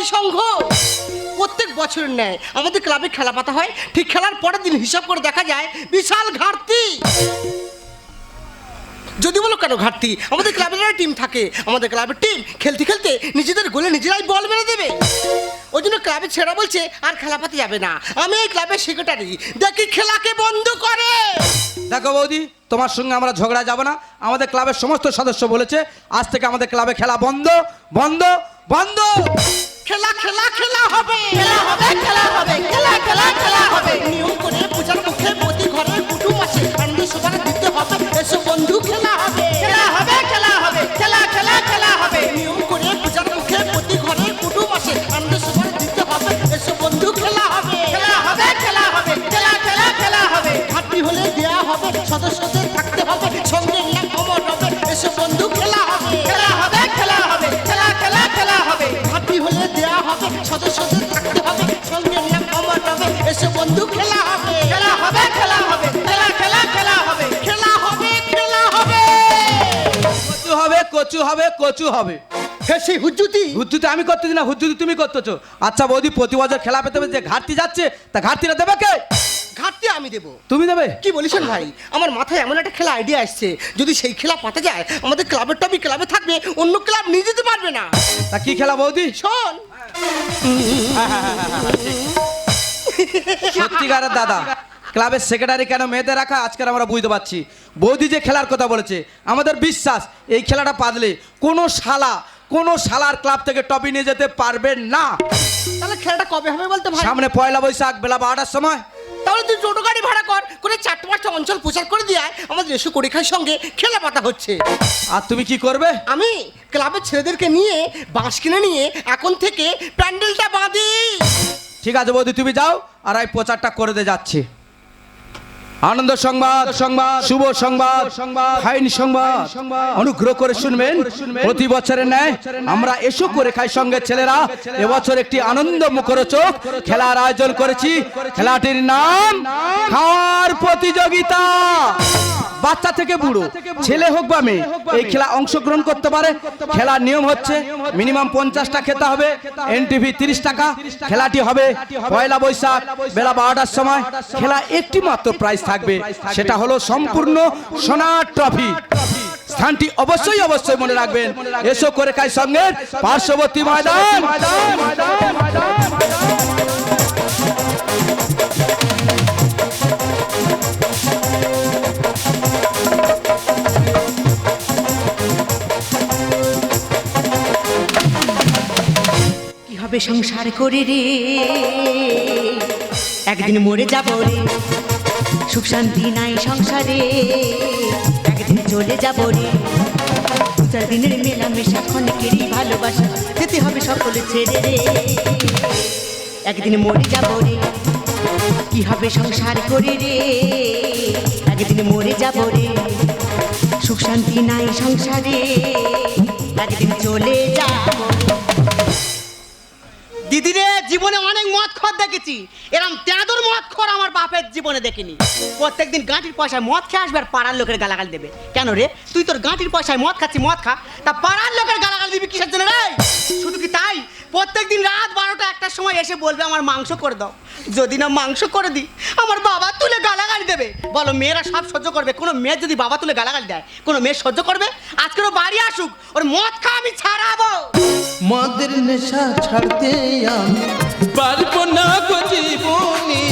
এসো সংঘ। প্রত্যেক বছর ন্যায় আমাদের ক্লাবে খেলা পাতা হয়। ঠিক খেলার পরের দিন হিসাব করে দেখা যায়, বিশাল ঘাটতি। যদি বলো কেন ঘাটতি? আমাদের ক্লাবের টিম থাকে। আমাদের ক্লাবের টিম খেলতে খেলতে নিজেদের গোলে নিজেরাই বল মেরে দেবে। ওই জন্য ক্লাবের ছেড়া বলছে, আর খেলা পাতে যাবে না। আমি এই ক্লাবের সেক্রেটারি দেখি খেলাকে বন্ধ করে। দেখো বৌদি, তোমার সঙ্গে আমরা ঝগড়া যাব না। আমাদের ক্লাবের সমস্ত সদস্য বলেছে, আজ থেকে আমাদের ক্লাবে খেলা বন্ধ বন্ধ বন্ধ। খেলা খেলা খেলা হবে। খেলা হবে খেলা হবে। হবে। হে সেই হুজুতি হুদ্দুতে আমি করতেছি না হুদ্দুতে তুমি করতেছো। আচ্ছা বৌদি প্রতি বছর খেলা পেতে যে ঘাটতি যাচ্ছে তা ঘাটতিটা দেবে কে? ঘাটতি আমি দেবো। তুমি দেবে? কি বলিসেন ভাই? আমার মাথায় এমন একটা খেলা আইডিয়া আসছে। যদি সেই খেলা পাতা যায় আমাদের ক্লাবের টপি ক্লাবে থাকবে অন্য ক্লাব নিয়ে যেতে পারবে না। তা কি খেলা বৌদি? শোন। সত্যিকারের দাদা ক্লাবের সেক্রেটারি কেন মেয়েদের রাখা? আজকের আমরা বুঝতে পারছি। বৌদি যে খেলার কথা বলেছে আমাদের বিশ্বাস এই খেলাটা পাদলে কোনো শালা কোনো শালার ক্লাব থেকে টপি নিয়ে যেতে পারবে না। তাহলে খেলাটা কবে হবে বলতে ভাই? সামনে পয়লা বৈশাখ বেলা বারোটার সময়। তাহলে তুই টোটো গাড়ি ভাড়া কর করে চারটে পাঁচটা অঞ্চল প্রচার করে দিয়ে আয়, আমাদের এসু পরীক্ষার সঙ্গে খেলা পাতা হচ্ছে। আর তুমি কি করবে? আমি ক্লাবের ছেলেদেরকে নিয়ে বাঁশ কিনে নিয়ে এখন থেকে প্যান্ডেলটা বাঁধি। ঠিক আছে বৌদি তুমি যাও আর আমি প্রচারটা করে দিয়ে যাচ্ছি। আনন্দ সংবাদ সংবাদ শুভ সংবাদ সংবাদ সংবাদ। অনুগ্রহ করে শুনবেন। প্রতি বছরের ন্যায় আমরা এসো করে খাই সঙ্গে ছেলেরা। এবছর একটি আনন্দ মুখরোচক খেলার আয়োজন করেছি। খেলাটির নাম খাওয়ার প্রতিযোগিতা। বাচ্চা থেকে বুড়ো ছেলে হোক বা মেয়ে এই খেলা অংশগ্রহণ করতে পারে। খেলার নিয়ম হচ্ছে মিনিমাম পঞ্চাশটা খেতে হবে। এনটিভি তিরিশ টাকা। খেলাটি হবে পয়লা বৈশাখ বেলা বারোটার সময়। খেলা একটি মাত্র প্রাইজ থাকবে সেটা হলো সম্পূর্ণ সোনার ট্রফি স্থানটি অবশ্যই অবশ্যই মনে রাখবেন। এসো করে খাই সঙ্গে পার্শ্ববর্তী ময়দান। কি হবে সংসার করে রে? একদিন মরে যাব রে। সুখ শান্তি নাই সংসারে। একদিন চলে যাব রে। দু চার দিনের মেলামেশা, ক্ষণিকেরই ভালোবাসা, যেতে হবে সকলে ছেড়ে রে। একদিন মরে যাব রে। কি হবে সংসার করে রে? একদিন মরে যাব রে। সুখ শান্তি নাই সংসারে। একদিন চলে যাব। দিদি রে জীবনে অনেক মদ খর দেখেছি। এরম তেঁদর মদ খর আমার বাপের জীবনে দেখিনি। প্রত্যেকদিন গাঁটির পয়সায় মদ খেয়ে আসবে আর পাড়ার লোকের গালাগাল দেবে। কেন রে? তুই তোর গাঁটির পয়সায় মদ খাচ্ছি, মদ খা। তা পাড়ার লোকের গালাগাল দিবি কিসের জন্য রে? শুধু কি তাই? প্রত্যেকদিন রাত বারোটা একটার সময় এসে বলবে, আমার মাংস করে দাও। যদি না মাংস করে দিই আমার বাবা তুলে গালাগালি দেবে। বলো, মেয়েরা সব সহ্য করবে। কোনো মেয়ে যদি বাবা তুলে গালাগালি দেয়, কোনো মেয়ে সহ্য করবে? আজকের ও বাড়ি আসুক, ওর মদ খা আমি ছাড়াবো। মদের নেশা ছাড়তে আমি পারব না গো জীবনে।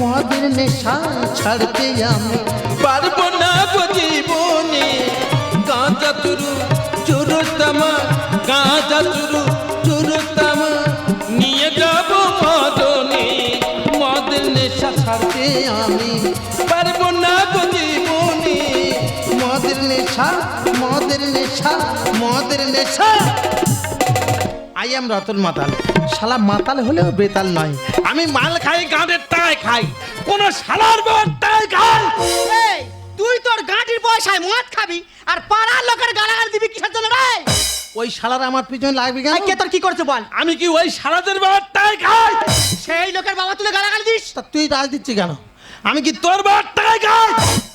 মদের নেশা ছাড়তে আমি পারব না গো জীবনে। গাঁজা তুরু চুরু তামা গাঁজা তুরু আমি পারব না গো জীবনে। মদের নেশা মদের নেশা মদের নেশা। আই এম রতন মাতাল। শালা মাতাল হলেও বেতাল নয়। আমি মাল খাই, গাঁদের তাই খাই। কোন শালার বর তাই খাই। তুই তোর গাঁটির পয়সায় মদ খাবি আর পাড়ার লোকের গালাগাল দিবি কিসের জন্য রে? ওই শালার আমার পিছনে লাগবে কেন? কে তোর কি করছে বল? আমি কি ওই শালাদের বর তাই খাই? সেই লোকের বাবা তুলে গালাগাল দিস? তা তুই রাজ দিচ্ছি কেন? আমি কি তোর বাবার টাকায় খাই?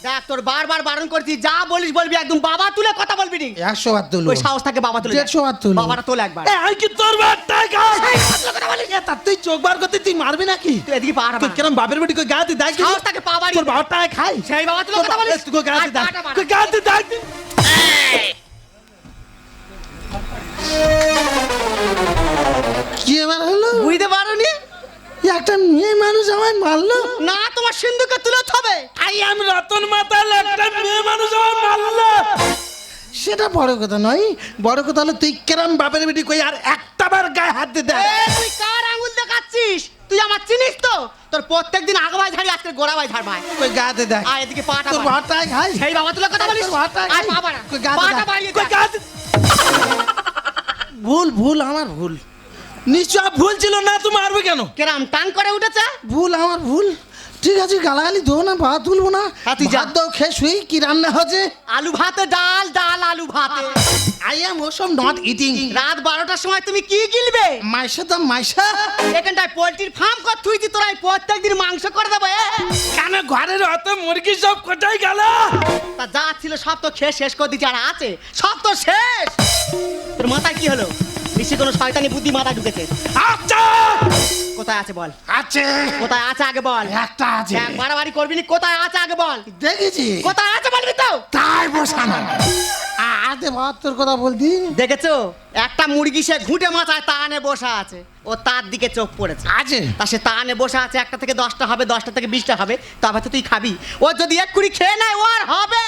দেখ তোর বারবার বারণ করছি যা বলিস বলবি একদম বাবা তুলে কথা বলবি নি। একশো বার তুলো ওই সাহস থাকে বাবা তুলে দেড়শো বার তুলো। বাবাটা তোলে একবার। এ, আমি কি তোর বাবার টাকায় খাই? কথা এ, তা তুই চোখ বার করতে তুই মারবি নাকি? তুই এদিকে পা তুই কিরম বাপের বেটি কই গাতে দেখ। সাহস থাকে পা বাড়িয়ে তোর বাবার টাকায় খাই। সেই বাবা তুলে কথা বলিস? তুই বাড়া। কই গাতে দেখ। বড় কথা নয় বড় কথা হলো তুই কেরাম বাপের বেটি কই আর একটা বার গায়ে হাত দে তুই কার আঙুল দেখাচ্ছিস? তুই আমার চিনিস তো? তোর প্রত্যেকদিন আগাবাই ঝাড়ি আজকে গোড়াবাই ঝাড়বাই কই গাতে দেখ। আয় এদিকে পাটা তোর বাড়া। খাই। সেই বাবা তুলে কথা বলিস? তোর বাবার টাকায় আয় খাই। পা বাড়া। কই গাতে পাটা। বাড়িয়ে কই। গাতে ভুল ভুল আমার ভুল। নিশ্চয় ভুল ছিল না তুমি মারবে কেন? কেরাম টান করে উঠেছে? ভুল আমার ভুল। ঠিক আছে গালাগালি দেবো না ভাত তুলবো না। হাতি যা। দাও খেয়ে শুই কি রান্না হচ্ছে? আলু ভাতে ডাল ডাল আলু ভাতে। I am awesome not eating রাত বারোটার সময় তুমি কি গিলবে? মাইশা তো মাইশা এখানটায় পোলট্রির ফার্ম কর তুই তোরা প্রত্যেক দিন মাংস করে দেবো ঘরের অত মুরগি সব কোথায় গেল? তা যা ছিল সব তো খেয়ে শেষ করে দিচ্ছে আর আছে সব তো শেষ। তোর মাথায় কি হলো? নিশ্চয়ই কোনো শয়তানি বুদ্ধি মাথা ঢুকেছে। আচ্ছা! কোথায় আছে বল? আছে। কোথায় আছে আগে বল? একটা আছে। বাড়াবাড়ি করবি না কোথায় আছে আগে বল? দেখেছি। কোথায় আছে বলবি তো? তাই বসানো। আতে বাহাত্তর কথা বলতি দেখেছ? একটা মুরগি সে ঘুঁটে মাথায় তানে বসা আছে। ও তার দিকে চোখ পড়েছে। আছে? তা সে তানে বসে আছে একটা থেকে দশটা হবে দশটা থেকে বিশটা হবে তবে তো তুই খাবি। ও যদি এক কুড়ি খেয়ে নেয় ও আর হবে।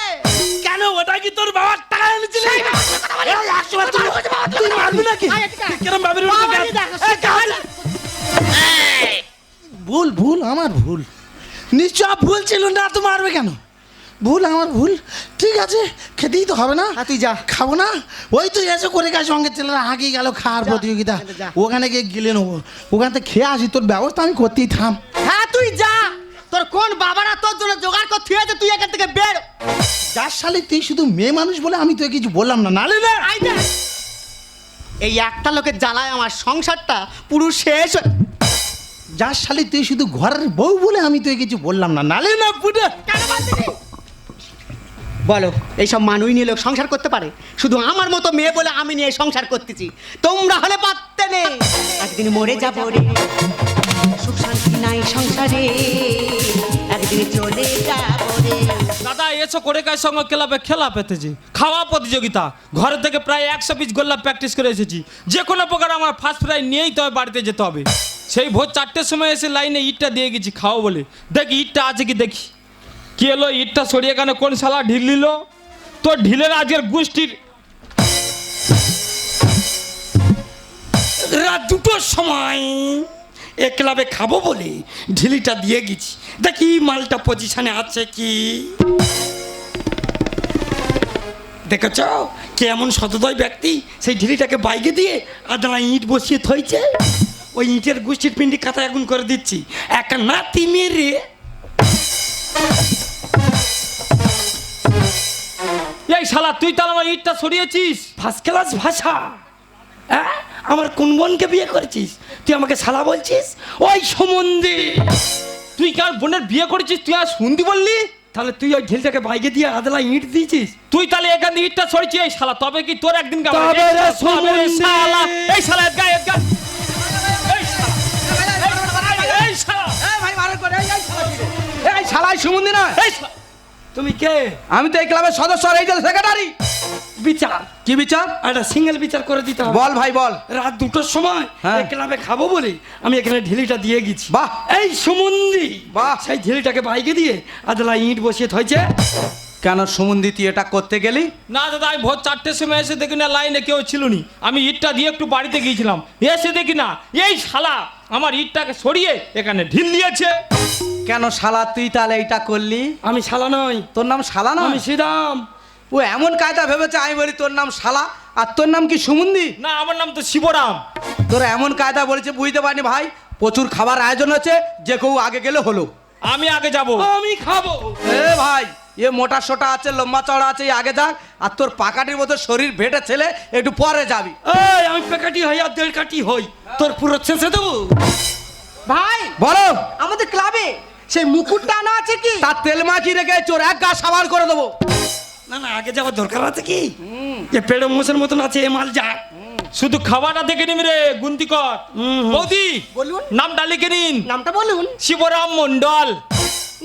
কেন? ওটা কি তোর বাবার টাকা এনেছিলি? তুই- মারবি নাকি? আয়, এদিকে কিরম বাপের বেটি বাবা, গাতে- এই দেখো, এই, গাতে- ভুল ভুল আমার ভুল। নিশ্চয় ভুল ছিল না তো মারবে কেন? ভুল আমার ভুল। ঠিক আছে খেতেই তো হবে না। হ্যাঁ, তুই যা। খাব না? ওই তো এসে করে গেছে সঙ্গে ছেলেরা হাঁকিয়ে গেল খাওয়ার প্রতিযোগিতা। ওখানে গিয়ে গিলে নেব। ওখান থেকে খেয়ে আসি তোর ব্যবস্থা আমি করতেই থাম। হ্যাঁ তুই যা। তোর কোন বাবারা তোর জন্য জোগাড় করতে হয়েছে তুই এখান থেকে বের যার সালে তুই শুধু মেয়ে মানুষ বলে আমি তোকে কিছু বললাম না নালে না এই একটা লোকের জ্বালায় আমার সংসারটা পুরো শেষ হয়ে- যার সালে তুই শুধু ঘরের বউ বলে আমি তোকে কিছু বললাম না নালে না বলছিস? বলো, এইসব মানুষ নিয়ে লোক সংসার করতে পারে? শুধু আমার মতো মেয়ে বলে আমি নিয়ে সংসার করতেছি। তোমরা হলে পারতে নেই একদিন মরে যাব রে। সুখ শান্তি নাই সংসারে। একদিন চলে যাব রে। দাদা, এসো করে কাজ সঙ্গে ক্লাবে খেলা পেতেছি। খাওয়া প্রতিযোগিতা। ঘরে থেকে প্রায় একশো পিস গোল্লা প্র্যাকটিস করে এসেছি। যে কোনো প্রকার আমার ফার্স্ট প্রাইজ নিয়েই তবে বাড়িতে যেতে হবে। সেই ভোর চারটের সময় এসে লাইনে ইটটা দিয়ে গেছি খাও বলে। দেখি, ইটটা আছে কি দেখি। কি এলো ইটটা সরিয়ে কেন কোন শালা ঢিল নিল? তোর ঢিলের আজকের গোষ্ঠীর রাত দুটোর সময় এ ক্লাবে খাব বলে ঢিলিটা দিয়ে গেছি। দেখি মালটা পজিশনে আছে কি? দেখেছ? কে এমন সতদয় ব্যক্তি, সেই ঢিলিটাকে বাইকে দিয়ে আদানা ইট বসিয়ে থইছে। ওই ইটের গোষ্ঠীর পিন্ডি কাতা এখন করে দিচ্ছি। একটা নাতি মেরে এই শালা তুই তাহলে আমার ইটটা সরিয়েছিস ফার্স্ট ক্লাস ভাষা। হ্যাঁ? আমার কোন বোনকে বিয়ে করেছিস? তুই আমাকে শালা বলছিস? ওই সম্বন্ধে তুই কার বোনের বিয়ে করেছিস? তুই আর শুনতি বললি? তাহলে তুই ওই ঢিলটাকে বাইকে দিয়ে আদলা ইট দিয়েছিস? তুই তাহলে এখান থেকে ইটটা সরিয়েছিস এই শালা? তবে কি তোর একদিন এই শালা, এই শালা। এদগা এদগা এই শালা। এই শালা এই শালাই সুমন্দি না? এই শালা। তুমি কে? আমি তো এই ক্লাবের সদস্য আর এই যে সেক্রেটারি বিচার। কি বিচার? একটা সিঙ্গেল বিচার করে দিতে হবে। বল ভাই বল। রাত দুটোর সময় হ্যাঁ। এই ক্লাবে খাব বলে আমি এখানে ঢিলিটা দিয়ে গেছি। বাহ। এই সুমন্দি। বাহ। সেই ঢিলিটাকে বাইকে দিয়ে আদলা ইট বসিয়ে থইছে। কেন সুমন্দি তুই এটা করতে গেলি? না দাদা আমি ভোর চারটের সময় এসে দেখি না লাইনে কেউ ছিল নি আমি ইটটা দিয়ে একটু বাড়িতে গিয়েছিলাম। এসে দেখি না এই শালা আমার ইটটাকে সরিয়ে এখানে ঢিল দিয়েছে। কেন শালা তুই তাহলে এইটা করলি? আমি শালা নই। তোর নাম শালা না আমি শ্রীরাম। ও এমন কায়দা ভেবেছে আমি বলি তোর নাম শালা। আর তোর নাম কি সুমন্দি? না আমার নাম তো শিবরাম। তোরা এমন কায়দা বলেছে বুঝতে পারিনি ভাই। প্রচুর খাবার আয়োজন হচ্ছে যে কেউ আগে গেলে হলো। আমি আগে যাব। আমি খাব। এ ভাই এ মোটা সোটা আছে লম্বা চড়া আছে আগে যাক। আর তোর পাকাটির মতো শরীর ভেটে ছেলে একটু পরে যাবি। এই আমি পেকাটি হই আর দেড় কাটি হই। তোর পুরো শেষে দেবো? ভাই বলো। আমাদের ক্লাবে সেই মুকুটটা আনা আছে কি? তার তেল মাখি রেখে চোর এক গা সাবার করে দেবো। না না আগে যাওয়ার দরকার আছে কি? যে পেড়ো মোষের মতন আছে এ মাল যা। শুধু খাবারটা দেখে নিবি রে গুন্তি কর। বৌদি বলুন। নামটা লিখে নিন। নামটা বলুন। শিবরাম মন্ডল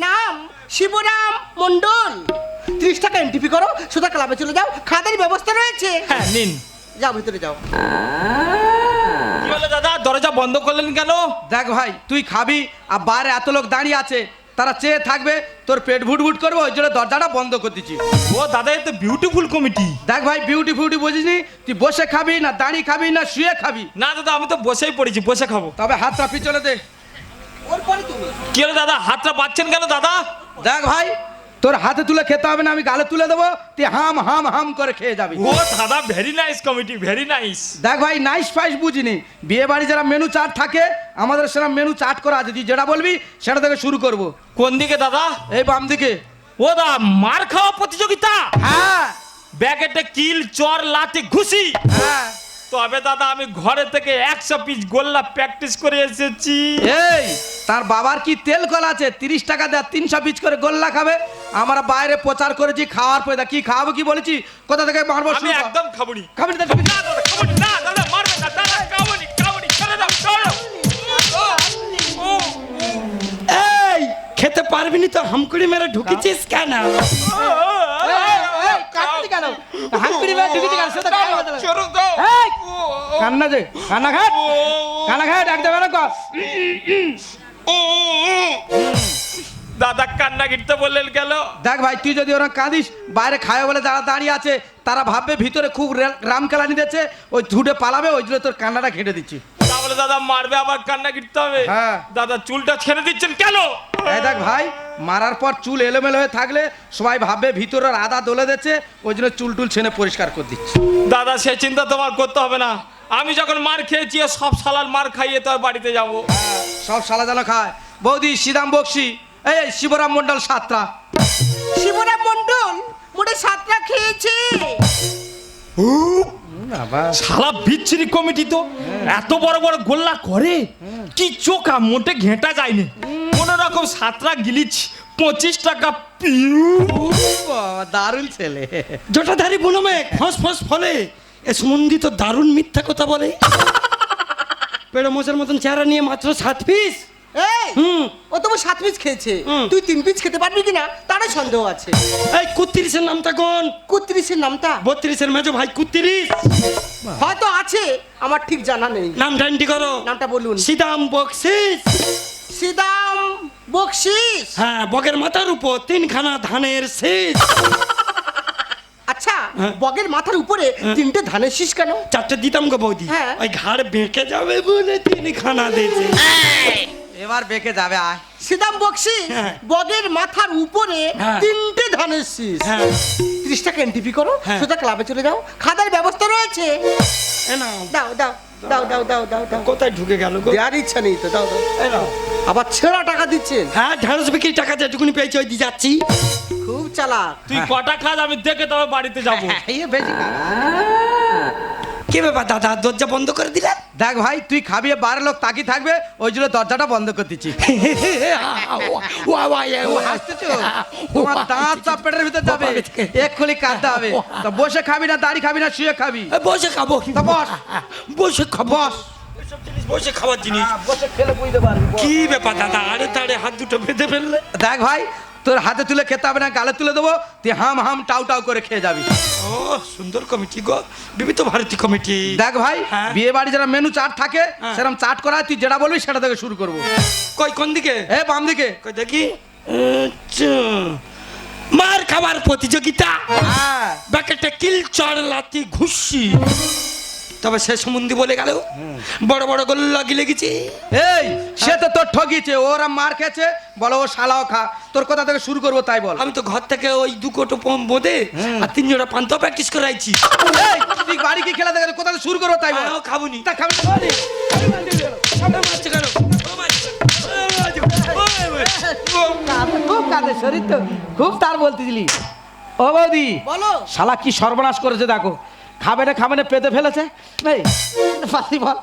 নাম শিবরাম মন্ডল ত্রিশ টাকা এন্ট্রি করো সুদা ক্লাবে চলে যাও খাদের ব্যবস্থা রয়েছে। হ্যাঁ নিন। যাও ভিতরে যাও। কি বলে দাদা? দরজা বন্ধ করলেন কেন? দেখ ভাই তুই খাবি আর বাইরে এত লোক দাঁড়িয়ে আছে তারা চেয়ে থাকবে তোর পেট ভুট ভুট করবে ওই জন্য দরজাটা বন্ধ করে দিচ্ছি। ও দাদা এ তো বিউটিফুল কমিটি দেখ ভাই বিউটি ফিউটি বুঝিসনি? তুই বসে খাবি না দাঁড়িয়ে খাবি না শুয়ে খাবি। না দাদা আমি তো বসেই পড়েছি বসে খাব। তবে হাতটা পিছনে দে। কি হলো দাদা? হাতটা পাচ্ছেন কেন দাদা? দেখ ভাই তোর হাতে তুলে খেতে হবে না আমি গালে তুলে দেবো। তুই হাম হাম হাম করে খেয়ে যাবি। ও দাদা very nice committee very nice দেখ ভাই নাইস ফাইস বুঝিনি। বিয়ে বাড়ি যারা মেনু চার্ট থাকে আমাদের সেরকম মেনু চার্ট করা আছে। তুই যেটা বলবি সেটা থেকে শুরু করব। কোন দিকে দাদা? এই বাম দিকে। ও দা মার খাওয়া প্রতিযোগিতা? হ্যাঁ। ব্যাকেটে কিল চর লাঠি ঘুষি? হ্যাঁ। তবে দাদা আমি ঘরে থেকে একশো পিস গোল্লা প্র্যাকটিস করে এসেছি। এই তার বাবার কি তেল কল আছে? তিরিশ টাকা দেয় তিনশো পিস করে গোল্লা খাবে। আমরা বাইরে প্রচার করেছি খাওয়ার পয়দা কি খাওয়াবো কি বলেছি? কোথা থেকে মারবো আমি একদম খাবনি। খাবি না, না দাদা খাবনি না দাদা মারবে না দাদা খাবনি খাবনি ছেড়ে দাও ছেড়ে দাও। ও, ও, এই খেতে পারবি নি তো? হামকুড়ি মেরে ঢুকেছিস কেন? কেন? হাঁকুড়ি মেরে ঢুকেছি কেন? সেটা কান্না বাজে না। দাও। এই, কান্না যে কান্না কান্না একদম এরকম। দাদা কান্না গিটতে বললেন গেল দেখ ভাই তুই যদি ওরা কাঁদিস বাইরে খায় বলে যারা দাঁড়িয়ে আছে তারা ভাববে ভিতরে খুব রাম খেলানি দিচ্ছে ওই ছুটে পালাবে ওই জন্য তোর কান্নাটা ঘেটে দিচ্ছি। তাহলে দাদা মারবে আবার কান্না গিটতে হবে? হ্যাঁ। দাদা চুলটা ছেড়ে দিচ্ছেন কেন? এই দেখ ভাই মারার পর চুল এলোমেলো হয়ে থাকলে সবাই ভাববে ভিতরের আদা দলে দিচ্ছে ওই জন্য চুল টুল ছেনে পরিষ্কার করে দিচ্ছি। দাদা সে চিন্তা তোমার করতে হবে না। আমি যখন মার খেয়েছি সব সালার মার খাইয়ে তো বাড়িতে যাব। সব সালা জানা খায়। বৌদি শ্রীরাম বক্সি এই শিবরাম মন্ডল সাতটা। শিবরাম মন্ডল মোটে সাতটা খেয়েছে। শালা বিচ্ছিরি কমিটি তো। এত বড় বড় গোল্লা করে। কি চোখা মোটে ঘেঁটা যায়নি। কোন রকম সাতটা গিলিচ পঁচিশ টাকা পিউ। দারুণ ছেলে। জটাধারী বনমে ফস ফস ফলে। এ সুমন্দি তো দারুণ মিথ্যা কথা বলে। পেড়ো মোষের মতন চেহারা নিয়ে মাত্র সাত পিস এই হুম। ও তোমার সাত পিস খেয়েছে। হুম। তুই তিন পিস খেতে পারবি কিনা? তারও সন্দেহ আছে। এই কুত্তিরিশের নামটা কোন? কুত্রিশের নামটা? বত্রিশের মেজো ভাই কুত্তিরিশ। হয়তো আছে আমার ঠিক জানা নেই। নাম ডান্টি করো। নামটা বলুন। সিদাম বকশিস। সিদাম বকশিস? হ্যাঁ বগের মাথার উপর তিনখানা ধানের শীষ। আচ্ছা হ্যাঁ। বগের মাথার উপরে তিনটে ধানের শীষ কেন? চারটে দিতাম গো বৌদি। হ্যাঁ। ওই ঘাড় বেঁকে যাবে বলে তিনখানা দিয়েছে। এবার বেঁকে যাবে আয়। সিদাম বকশিস হ্যাঁ। বগের মাথার উপরে হ্যাঁ। তিনটে ধানের শীষ হ্যাঁ। ত্রিশ টাকা এনটিপি করো হ্যাঁ। সোজা ক্লাবে চলে যাও। খাদার ব্যবস্থা রয়েছে। দাও দাও দাও দাও দাও দাও দাও। কোথায় ঢুকে গেল গো? দেওয়ার ইচ্ছা নেই তো দাও দাও। নাও। আবার ছেঁড়া টাকা দিচ্ছেন হ্যাঁ ঢেঁড়স বিক্রি টাকা যেটুকুনি পেয়েছি ওই দিয়ে যাচ্ছি। খুব চালাক। তুই কটা খাস আমি দেখে তবে বাড়িতে যাব। ব্যাপার দাদা দরজা বন্ধ করে দিলেন দেখ ভাই তুই খাবি বারো লোক তাকি থাকবে ওই জন্য দরজাটা বন্ধ করে দিচ্ছি। তোমার দাঁত চাপ পেটের ভিতরে যাবে। এক্ষুনি কাঁদতে হবে। তা বসে খাবি না দাড়ি খাবি না শুয়ে খাবি। বসে খাব। বস। বসে খাব। বস। বসে খাওয়ার জিনিস। বসে খেলে বুঝতে পারবি কি ব্যাপার দাদা? আরে তাড়ে হাত দুটো বেঁধে ফেললে। দেখ ভাই তোর হাতে তুলে খেতে হবে না গালে তুলে দেবো। তুই হাম হাম টাউ টাউ করে খেয়ে যাবি। ও সুন্দর কমিটি গো। বিবিধ ভারতী কমিটি। দেখ ভাই হ্যাঁ। বিয়ে বাড়ি যারা মেনু চাট থাকে। সেরকম চাট করা তুই যেটা বলবি সেটা থেকে শুরু করব। কই কোন দিকে? এ বাম দিকে। কই দেখি। আচ্ছা। মার খাবার প্রতিযোগিতা। হ্যাঁ। ব্যাকেটে কিল চড় লাতি ঘুষি। তবে সে সম্বন্ধে বলে গেল বড় বড় গোল্লা গিলে লেগেছে এই সে তো তোর ঠকিছে ওরা মার খেয়েছে বলো ও শালাও খা তোর কথা থেকে শুরু করব তাই বল আমি তো ঘর থেকে ওই দু কোটো পম বোঁদে আর তিন জোড়া পান্ত প্র্যাকটিস করাইছি এই তুই বাড়ি কি খেলা দেখে কোথা থেকে শুরু করব তাই বল খাবুনি তা খাবি না, মারছে কেন? ও মারছে। ও মারছে। ও মারছে। ও খুব কাঁদে শরীর তো খুব তার বলতেছিলি ও বৌদি বলো শালা কি সর্বনাশ করেছে দেখো খাবে না খাবে না পেতে ফেলেছে? এই পাতি বল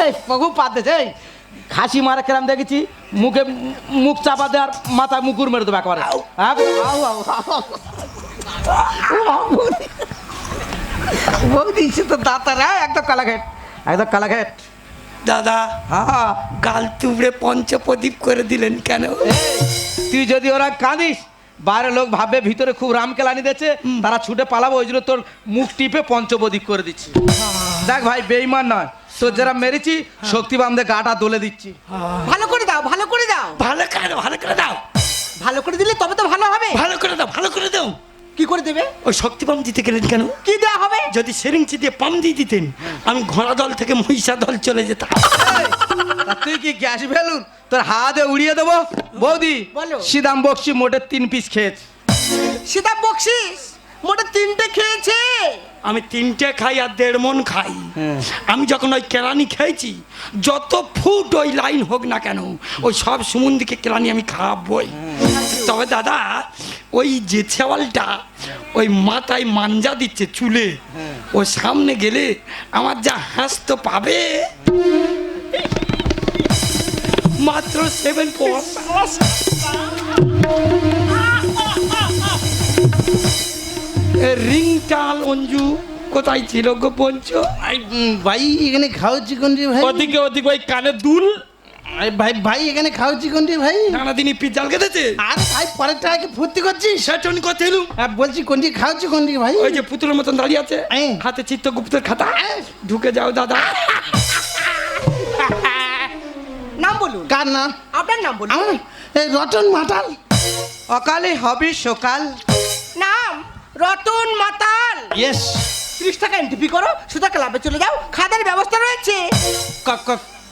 এই খুব পাতেছে এই। খাসি মারা কেরাম দেখেছি মুখে মুখ চাপা দেওয়ার মাথায় মুকুর মেরে দেবে একবারে। হ্যাঁ? আউ। তো দাঁতারা একদম কালাঘেট একদম কালাঘেট। দাদা হ্যাঁ। গাল তুবড়ে পঞ্চপ্রদীপ করে দিলেন কেন? তুই যদি ওরা কাঁদিস বাইরে লোক ভাববে ভিতরে খুব রামকেলানি দিয়েছে তারা ছুটে পালাবো ওই জন্য তোর মুখ টিপে পঞ্চবদিক করে দিচ্ছি। দেখ ভাই বেইমান নয়। তোর যারা মেরেছি শক্তি বামদের গাটা দলে দিচ্ছি। ভালো করে দাও ভালো করে দাও। ভালো করে দাও ভালো করে দাও। ভালো করে দিলে তবে তো ভালো হবে। ভালো করে দাও ভালো করে দাও। কি করে দেবে? ওই শক্তি পাম্প দিতে গেলেন কেন? কি দেওয়া হবে? যদি সেরিংচি দিয়ে পাম্প দিয়ে দিতেন আমি ঘোড়া দল থেকে মহিষা দল চলে যেতাম। তুই কি গ্যাস বেলুন? তোর হাতে উড়িয়ে দেবো? বৌদি বলো। সিদাম বক্সি মোটে তিন পিস খেয়েছে। সীতা বকশিস মোটে তিনটে খেয়েছে? আমি তিনটে খাই আর দেড় মন খাই। আমি যখন ওই কেরানি খেয়েছি যত ফুট ওই লাইন হোক না কেন ওই সব সুমন্দিকে কেরানি আমি খাওয়াবই তবে দাদা ওই যে ছেওয়ালটা ওই মাথায় মাঞ্জা দিচ্ছে চুলে। ও সামনে গেলে আমার যা হাস তো পাবে। মাত্র সেভেন রিংটাল অঞ্জু কোথায় ছিল গো পঞ্চ? আই, ভাই এখানে খাওয়াচ্ছি কোন রে ভাই? ওদিকে ওদিকে ওই কানে দুল। আরে ভাই ভাই এখানে খাওয়াচ্ছি কোন রে ভাই। নানা দিনই পিজাল কেটেছে আরে ভাই পরের টাকাকে ফুর্তি করছিস? সেটন কথা এলুম আর বলছি কোনটি খাওয়াচ্ছি কোন রে ভাই? ওই যে পুতুলের মতন দাঁড়িয়ে আছে। এই। হাতে চিত্তগুপ্তের খাতা। ঢুকে যাও দাদা। নাম বলুন। কার নাম? আপনার নাম বলুন। এই রতন মাতাল। অকালে হবে সকাল। নাম রতন মাতাল। ইয়েস তিরিশ টাকা এন্ট্রি করো সুদা ক্লাবে চলে যাও। খাদার ব্যবস্থা রয়েছে।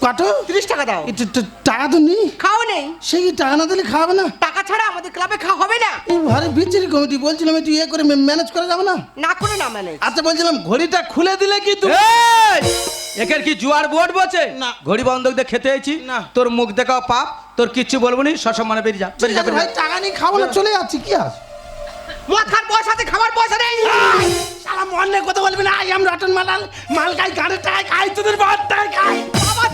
কত তিরিশ টাকা দাও। একটু টাকা তো নেই। খাও নেই। সেই কি টাকা না দিলে খাওয়াবে না? টাকা ছাড়া আমাদের ক্লাবে খাওয়া হবে না। এই ভারে বিচ্ছিরি কমিটি বলছিলাম একটু ইয়ে করে ম্যানেজ করা যাবে না? না করে না মানে আচ্ছা বলছিলাম ঘড়িটা খুলে দিলে কি তুমি এই! একের কি জুয়ার বোর্ড বসে না। ঘড়ি বন্ধক দিয়ে খেতে আইছি। না। তোর মুখ দেখাও পাপ তোর কিচ্ছু বলব নি সসম্মানে বেরিয়ে যা বেরিয়ে যা ভাই টাকা নেই খাব না চলে যাচ্ছি কি আছে মদ খার পয়সা আছে খাবার পয়সা নেই। সালা মনে কথা বলবি না আই এম রতন মালাল মাল খাই গাড়ি টাই খাই তোদের ভাত টাই খাই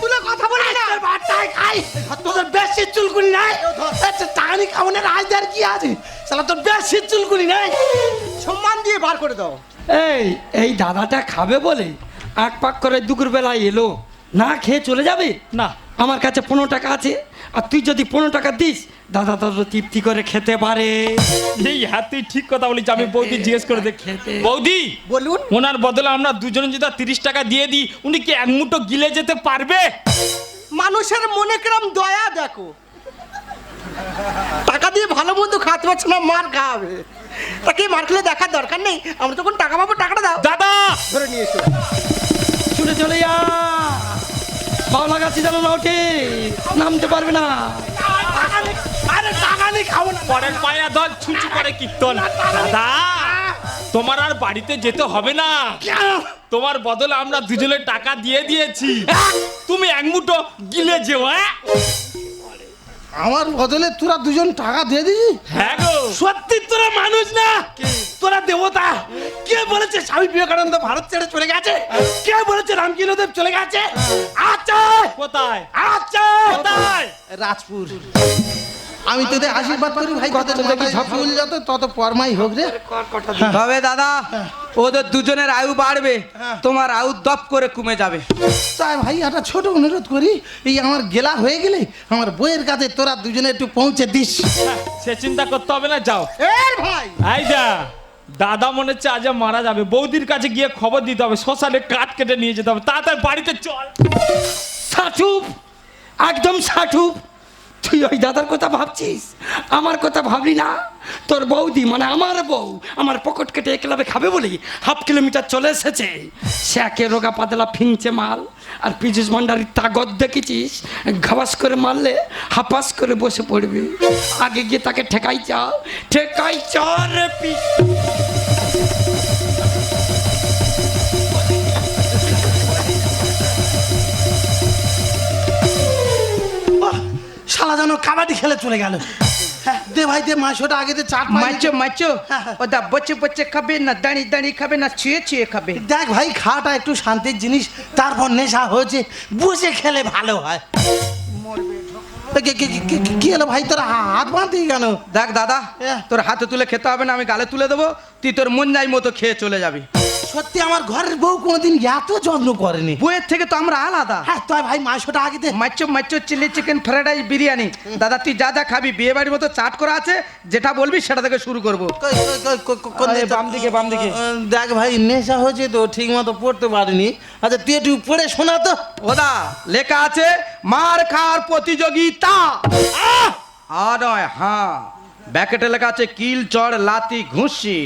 তুলে কথা বলি না। ভাতটাই ভাত টাই খাই। তোদের বেশি চুলকুনি নাই? আচ্ছা টাকা নেই খাব না রাজদার কি আছে? সালা তোর বেশি চুলকুনি নাই? সম্মান দিয়ে বার করে দাও। এই এই দাদাটা খাবে বলে আক পাক করে দুপুর বেলায় এলো। না খেয়ে চলে যাবে? না। আমার কাছে পনেরো টাকা আছে। আর তুই যদি পনেরো টাকা দিস দাদা দাদা তৃপ্তি করে খেতে পারে। এই হ্যাঁ তুই ঠিক কথা বলিস আমি বৌদি জিজ্ঞেস করে দেখ। খেতে। বৌদি বলুন। ওনার বদলে আমরা দুজনে যদি তিরিশ টাকা দিয়ে দিই উনি কি এক মুঠো গিলে যেতে পারবে? মানুষের মনে কিরম দয়া দেখো। টাকা দিয়ে ভালো মন্দ খাওয়াতে পারছে না মার খাওয়াবে। তাকে মার খেলে দেখার দরকার নেই? আমরা তখন টাকা পাবো টাকাটা দাও। দাদা! ধরে নিয়ে এসো। শুনে চলে যা। বাংলা গাছি যেন না ওঠে নামতে পারবে না। নেই খাব না। পরের পায়া দল ছুঁচু করে কীর্তন। দাদা তোমার আর বাড়িতে যেতে হবে না। তোমার বদলে আমরা দুজনে টাকা দিয়ে দিয়েছি। তুমি এক মুঠো গিলে যেও হ্যাঁ? আমার বদলে তোরা দুজন টাকা দিয়ে দিবি? হ্যাঁ গো। সত্যি তোরা মানুষ না? তোরা দেবতা। কে বলেছে স্বামী বিবেকানন্দ ভারত ছেড়ে চলে গেছে? কে বলেছে রামকৃষ্ণদেব চলে গেছে? আচ্ছা। কোথায়? আচ্ছা। কোথায়? রাজপুর। আমি তোদের আশীর্বাদ করি ভাই কত ঝাপুল যত তত পরমাই হোক রে। তবে দাদা ওদের দুজনের আয়ু বাড়বে তোমার আয়ু দপ করে কমে যাবে। তাই ভাই একটা ছোট অনুরোধ করি এই আমার গেলা হয়ে গেলে আমার বইয়ের কাছে তোরা দুজনে একটু পৌঁছে দিস। হ্যাঁ, সে চিন্তা করতে হবে না যাও। এর ভাই! এই যা দাদা মনে হচ্ছে আজ মারা যাবে। বৌদির কাছে গিয়ে খবর দিতে হবে শ্মশানে কাঠ কেটে নিয়ে যেতে হবে। তাড়াতাড়ি বাড়িতে চল। সাঠুপ একদম সাঠুপ তুই ওই দাদার কথা ভাবছিস? আমার কথা ভাবলি না? তোর বৌদি মানে আমার বউ, আমার পকেট কেটে একলাবে খাবে বলি হাফ কিলোমিটার চলে এসেছে। সে একে রোগা পাতলা ফিংছে মাল, আর পিজুস ভান্ডারির তাগত দেখেছিস? ঘাবাস করে মারলে হাপাস করে বসে পড়বি। আগে গিয়ে তাকে ঠেকাই চা ঠেকাই চা রে পিস শালা যেন কাবাডি খেলে চলে গেল। হ্যাঁ, দে ভাই দে মাংসটা আগে দে চাট মার। মাইচো মাইচো ওদা বচ্চে বচ্চে খাবে না দাঁড়ি দাঁড়ি খাবে না ছুঁয়ে ছুঁয়ে খাবে। দেখ ভাই খাওয়াটা একটু শান্তির জিনিস তারপর নেশা হয়েছে বসে খেলে ভালো হয়। কে- হলো ভাই তোর হাত বাঁধি কেন? দেখ দাদা হ্যাঁ। তোর হাতে তুলে খেতে হবে না আমি গালে তুলে দেবো তুই তোর মন যাই মতো খেয়ে চলে যাবি। সত্যি আমার ঘরের বউ কোনোদিন এত যত্ন করেনি। বইয়ের থেকে তো আমরা আলাদা। হ্যাঁ তাই ভাই মাংসটা আগে দে। Macho macho chilli chicken fried rice biryani. দাদা তুই যা যা খাবি বিয়ে বাড়ির মতো চাট করা আছে যেটা বলবি সেটা থেকে শুরু করব। আরে? বাম দিকে, বাম দিকে। দেখ ভাই নেশা হয়েছে তো ঠিক মতো পড়তে পারিনি। আচ্ছা তুই একটু পড়ে শোনা তো। ওদা লেখা আছে মার খার প্রতিযোগিতা। আ নয় হ্যাঁ। ব্যাকেটে লেখা আছে কিল চড় লাতি ঘুষি।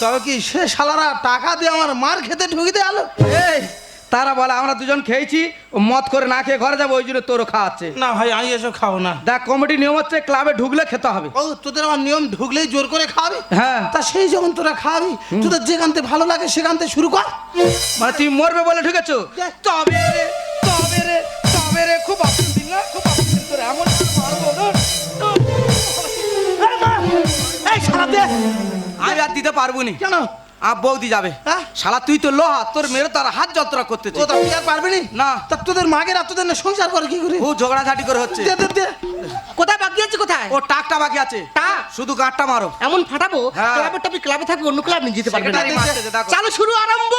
তবে কি সে শালারা টাকা দিয়ে আমার মার খেতে ঢুকি ঢুকিতে আলো? এই তারা বলে আমরা দুজন খেয়েছি মদ করে না খেয়ে ঘরে যাব ওই জন্য তোরও খাওয়াচ্ছে। না ভাই আমি এসব খাব না। দেখ কমিটি নিয়ম হচ্ছে ক্লাবে ঢুকলে খেতে হবে। ও তোদের আমার নিয়ম ঢুকলেই জোর করে খাওয়াবি? হ্যাঁ। তা সেই যখন তোরা খাওয়াবি তোদের যেখানতে ভালো লাগে সেখানতে শুরু কর। মানে তুই মরবে বলে ঢুকেছো? তবে রে তবে রে তবে রে খুব আপন দিন না? খুব দিন তোর এমন এই শালা দে। আমি আর দিতে পারব নি কেন? আ বৌদি যাবে। হ্যাঁ? শালা তুই তো লোহা তোর মেরে তার হাত যাত্রা করতেছে ও তা তুই আর পারবি না। তা তোদের মাগের আর তোদের না সংসার করে কি করে? ও ঝগড়াঝাটি করে হচ্ছে। দে দে দে। কোথায় বাকি আছে কোথায়? ও টাকটা বাকি আছে। টাক? শুধু গাঁটটা মারো। এমন ফাটাবো? হ্যাঁ। ক্লাবের টপি ক্লাবে থাকবে অন্য ক্লাব নিয়ে যেতে পারবে না। চালু শুরু আরম্ভ!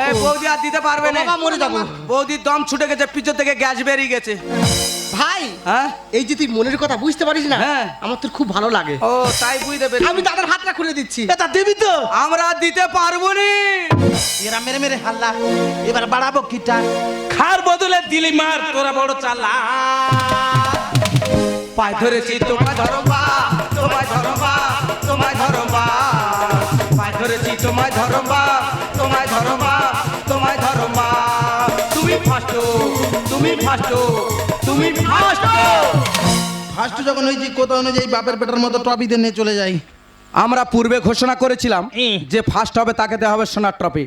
এই বৌদি আর দিতে পারবে না। বাবা, মরে যাব। বৌদির দম ছুটে গেছে পিছন থেকে গ্যাস বেরিয়ে গেছে। ভাই হ্যাঁ? এই যে তুই মনের কথা বুঝতে পারিস না হ্যাঁ। আমার তোর খুব ভালো লাগে। ও তাই বুঝতে পেরেছি। আমি দাদার হাতটা খুলে দিচ্ছি। এটা দিবি তো? আমরা দিতে পারব নি। এরা মেরে মেরে হাল্লা। এবার বাড়াবো কিটা। খার বদলে দিলি মার তোরা বড় চালা। পায়ে ধরেছি তোমায় ধরবা তোমায় ধরবা তোমায় ধরবা। পায়ে ধরেছি তোমায় ধরবা তোমায় ফাস্ট তুমি ফাস্ট ফার্স্ট যখন হয়েছি, কোথাও অনুযায়ী বাপের পেটার মতো ট্রফিতে নিয়ে চলে যাই। আমরা পূর্বে ঘোষণা করেছিলাম যে ফার্স্ট হবে তাকে দেওয়া হবে সোনার ট্রফি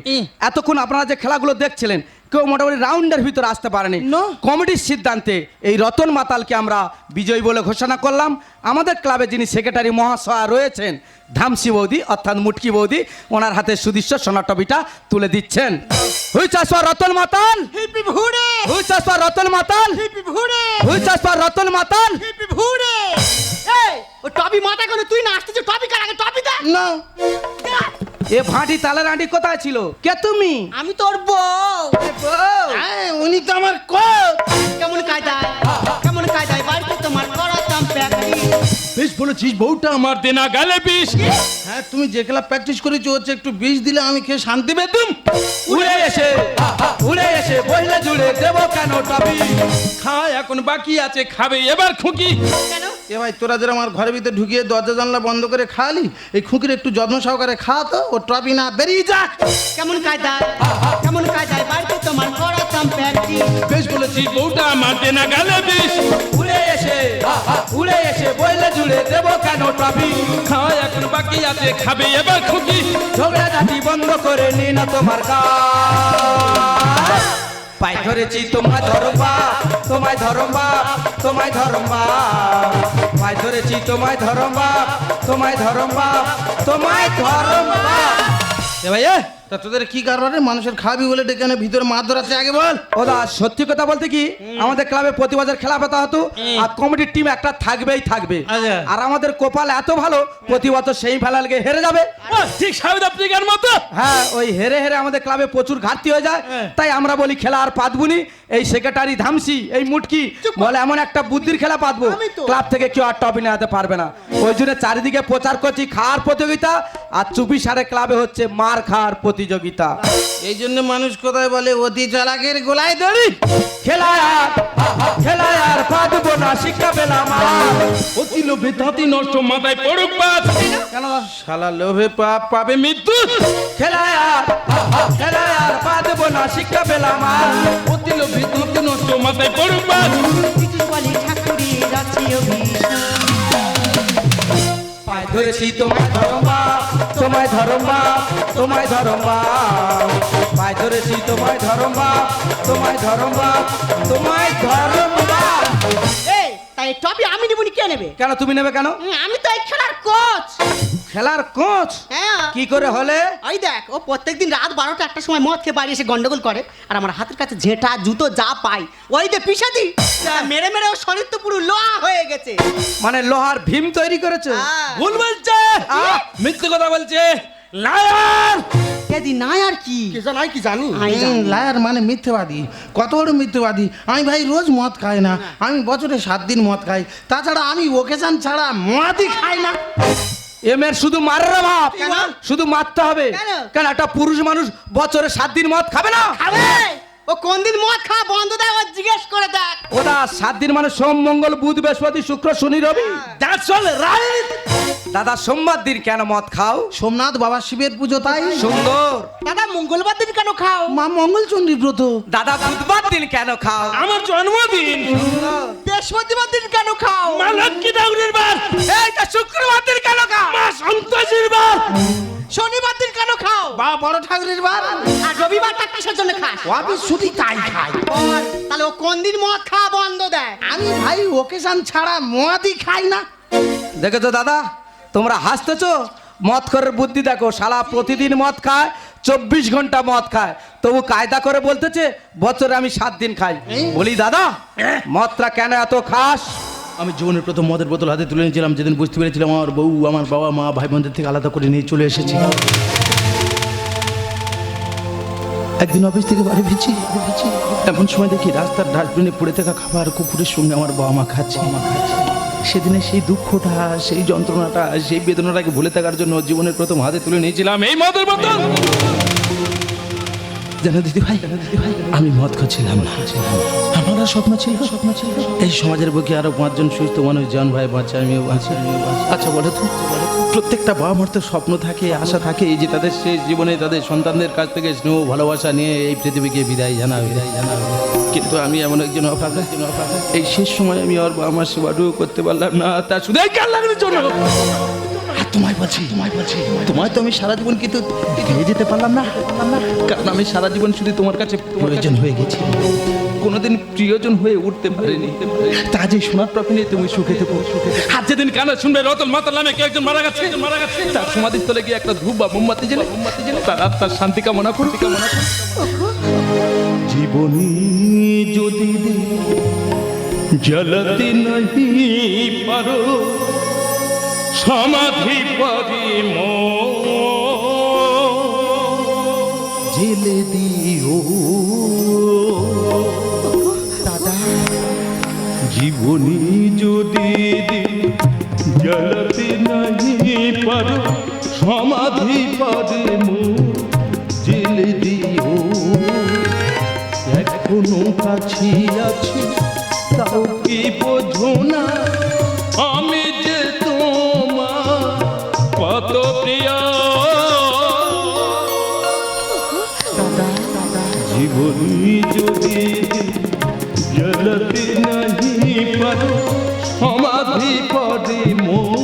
এতক্ষণ আপনারা যে খেলাগুলো দেখছিলেন কেউ মোটামুটি রাউন্ডের ভিতরে আসতে পারেনি। কমিটির সিদ্ধান্তে এই রতন মাতালকে আমরা বিজয়ী বলে ঘোষণা করলাম। আমাদের ক্লাবে যিনি সেক্রেটারি মহাশয়া রয়েছেন ধামসি বৌদি অর্থাৎ মুটকি বৌদি ওনার হাতে সুদৃশ্য সোনার ট্রফিটা তুলে দিচ্ছেন। হুই রতন মাতাল? হিপি ভুড়ে! হুই চাষা রতন মাতাল? হুই রতন মাতাল? হিপি ভুড়ে! এই! ও টপি মাথা করে তুই না আসতেছিস টপি কার আগে? টপি দে। না। এ ভাঁটি তালের আঁটি কোথায় ছিল? কে তুমি? আমি তোর বউ। হ্যাঁ উনি তো আমার কোচ। বলেছিস বউটা আমার দেনা গালে বিষ। হ্যাঁ তুমি যে খেলা প্র্যাকটিস করেছ হচ্ছে একটু বিষ দিলে আমি খেয়ে শান্তি পেতুম। উড়ে এসে উড়ে এসে বইলে জুড়ে দেবো কেন টপি? খাওয়া এখন বাকি আছে খাবে এবার খুকি। কেন? এ ভাই তোরা যারা আমার ঘরের ভিতরে ঢুকিয়ে দরজা জানলা বন্ধ করে খাওয়ালি এই খুকির একটু যত্ন সহকারে খাওয়া তো ও ট্রফি না বেরিয়ে যাক। কেমন কায়দায়? কেমন কায়দায়? বাড়িতে তোমার করাতাম প্র্যাকটিস বেশ বলেছিস এই বউটা আমার দেনা গালে বিষ। উড়ে এসে উড়ে এসে বইলে জুড়ে দেবো কেন টপি খাওয়া এখন বাকি আছে খাবে এবার খুকি ঝগড়া ঝাঁটি বন্ধ করে নি না তোমার কাজ পাই ধরেছি তোমায় ধরবা তোমায় ধরবা তোমায় ধরবা। পাই ধরেছি তোমায় ধরবা তোমায় ধরবা তোমায় ধরবা। এ ভাই এ, তা তোদের কি কারণে মানুষের খাবি বলে ডেকে এনে ভিতরে মাছ ধরাচ্ছে? আগে বল। ওদা সত্যি কথা বলতে কি? আমাদের ক্লাবে প্রতি বছর খেলা পেতে হতো আর কমিটির টিম একটা থাকবেই থাকবে। আচ্ছা। আর আমাদের কোপাল এত ভালো প্রতি বছর সেই ফেলালকে হেরে যাবে। ঠিক সাউথ আফ্রিকার মতো। হ্যাঁ ওই হেরে হেরে আমাদের ক্লাবে প্রচুর ঘাটতি হয়ে যায়। তাই আমরা বলি খেলা আর পাতবুনি এই সেক্রেটারি ধামসি এই মুটকি বলে এমন একটা বুদ্ধির খেলা পাতবো। ক্লাব থেকে কেউ আর টপি নিতে পারবে না। ওই জন্য চারিদিকে প্রচার করছি খাওয়ার প্রতিযোগিতা আর চুপি সারে ক্লাবে হচ্ছে মার খাওয়ার প্রতিযোগিতা। এই জন্য মানুষ কোথায় বলে অতি চালাকের গোলায় দড়ি? খেলায় আর খেলায় আর পাতবো না শিক্ষা পেলাম অতি লোভে তাঁতি নষ্ট মাথায় পড়ুক বাদ কেন শালা লোভে পাপ পাবে মৃত্যু। খেলায় আর খেলায় আর পাতবো না শিক্ষা পেলাম অতি লোভে তাঁতি নষ্ট মাথায় পড়ুক বাদ কিছু বলে ঠাকুরের আছে অভিশাপ পায়ে ধরেছি তোমায় ধরমা তোমায় ধরমা তোমায় ধরমা। পায়ে ধরেছি তোমায় ধরমা তোমায় ধরমা তোমায় ধরমা। এই তাই টপি আমি নিবনি কে নেবে? কেন তুমি নেবে কেন? আমি তো এই খেলার কোচ। খেলার কোচ? হ্যাঁ। কি করে হলে? ওই দেখ ও প্রত্যেকদিন রাত বারোটা একটা সময় মদ খেয়ে বাড়ি এসে গন্ডগোল করে আর আমার হাতের কাছে ঝেঁটা জুতো যা পাই। ওই যে পিসাদি মেরে মেরে ওর শরীর তো পুরো লোহা হয়ে গেছে। মানে লোহার ভীম তৈরি করেছ? হ্যাঁ। ভুল বলছে। আহ! মিথ্যে কথা বলছে। লায়ার! কেদি নাই আর কি কে জানাই কি জানি। লায়ার মানে মিথ্যেবাদী। কত বড় মিথ্যেবাদী? আমি ভাই রোজ মদ খাই না। আমি বছরে সাত দিন মদ খাই। তাছাড়া আমি ওকেশন ছাড়া মদই খাই না। এম এর শুধু মারের ভাব শুধু মারতে হবে। কেন? কেন? একটা পুরুষ মানুষ বছরে সাত দিন মদ খাবে না? খাবে! ও কোন দিন মদ খাওয়া বন্ধ দেয় ও জিজ্ঞেস করে দেখ। ওটা সাত দিন মানে সোম মঙ্গল বুধ বৃহস্পতি শুক্র শনি রবি। দ্যাটস অল রাইট দাদা সোমবার দিন কেন মদ খাও? সোমনাথ বাবা শিবের পুজো তাই? সুন্দর। দাদা মঙ্গলবার দিন কেন খাও? মা মঙ্গলচণ্ডী ব্রত। দাদা বুধবার দিন কেন খাও? আমার জন্মদিন। বৃহস্পতিবার দিন কেন খাও? মা লক্ষ্মী ঠাকুরের বার। এইটা শুক্রবার দিন কেন খাও? মা সন্তোষীর বার। শনিবার দিন কেন খাও? বা বড় ঠাকুরের বার। আর রবিবারটা কিসের জন্য খাস। অফিস ছুটি তাই খাই। বল, তাহলে ও কোন দিন মদ খাওয়া বন্ধ দেয়? আমি ভাই ওকেশন ছাড়া মদই খাই না। দেখেছ দাদা? তোমরা হাসতেছো? মদ করার বুদ্ধি দেখো শালা প্রতিদিন মদ খায় চব্বিশ ঘণ্টা মদ খায়। তবু কায়দা করে বলতেছে বছরে আমি সাত দিন খাই। বলি দাদা মদটা কেন এত খাস? আমি জীবনের প্রথম মদের বোতল হাতে তুলে নিয়েছিলাম, যেদিন বুঝতে পেরেছিলাম আমার বউ, আমার বাবা, মা ভাই বোনদের থেকে আলাদা করে নিয়ে চলে এসেছি। একদিন অফিস থেকে বাড়ি ফিরছি এমন সময় দেখি রাস্তার ডাস্টবিনে পড়ে থাকা খাবার কুকুরের সঙ্গে আমার বাবা মা খাচ্ছে। সেদিনে সেই দুঃখটা, সেই যন্ত্রণাটা, সেই বেদনাটাকে ভুলে থাকার জন্য জীবনের প্রথম হাতে তুলে নিয়েছিলাম এই মদের বোতল। জানো দিদি ভাই, আমি মদ খাচ্ছিলাম না। আমার আর স্বপ্ন ছিল? স্বপ্ন ছিল এই সমাজের বুকে আরও পাঁচজন সুস্থ মানুষ, জন ভাই বাচ্চা আমিও আমিও আচ্ছা বলো তো, প্রত্যেকটা বাবা মার তো স্বপ্ন থাকে, আশা থাকে যে তাদের শেষ জীবনে তাদের সন্তানদের কাছ থেকে স্নেহ, ভালোবাসা নিয়ে এই পৃথিবীকে বিদায় জানা বিদায় জানা কিন্তু আমি এমন একজন অভাগা এই শেষ সময় আমি ওর বাবা মার সেবাটুকু করতে পারলাম না। তা শুধু এই কাল জন্য। আর তোমায় বলছি তোমায় বলছি তোমায় তো আমি সারা জীবন কিন্তু পেয়ে যেতে পারলাম না। কারণ আমি সারা জীবন শুধু তোমার কাছে প্রয়োজন হয়ে গেছি। কোনোদিন প্রিয়জন হয়ে উঠতে পারিনি। তা যে ট্রফি নিয়ে তুমি সুখে থেকো। সুখে আর যেদিন কানে শুনবে রতন মাতাল নামে কেউ একজন মারা গেছে। মারা গেছে তার সমাধিস্থলে গিয়ে একটা ধূপ বা মোমবাতি জেলে মোমবাতি জেলে তার আত্মার শান্তি কামনা করি। কামনা করি জীবনী যদি জ্বলতে নাহি পারো। সমাধি পরি জেলে দিও। জীবনী যদি জ্বলতে নাহি পারো সমাধি পরি জেলে দিও। এখনও কাছি আছি তাও কি বোঝো না। সমাধি পদে মো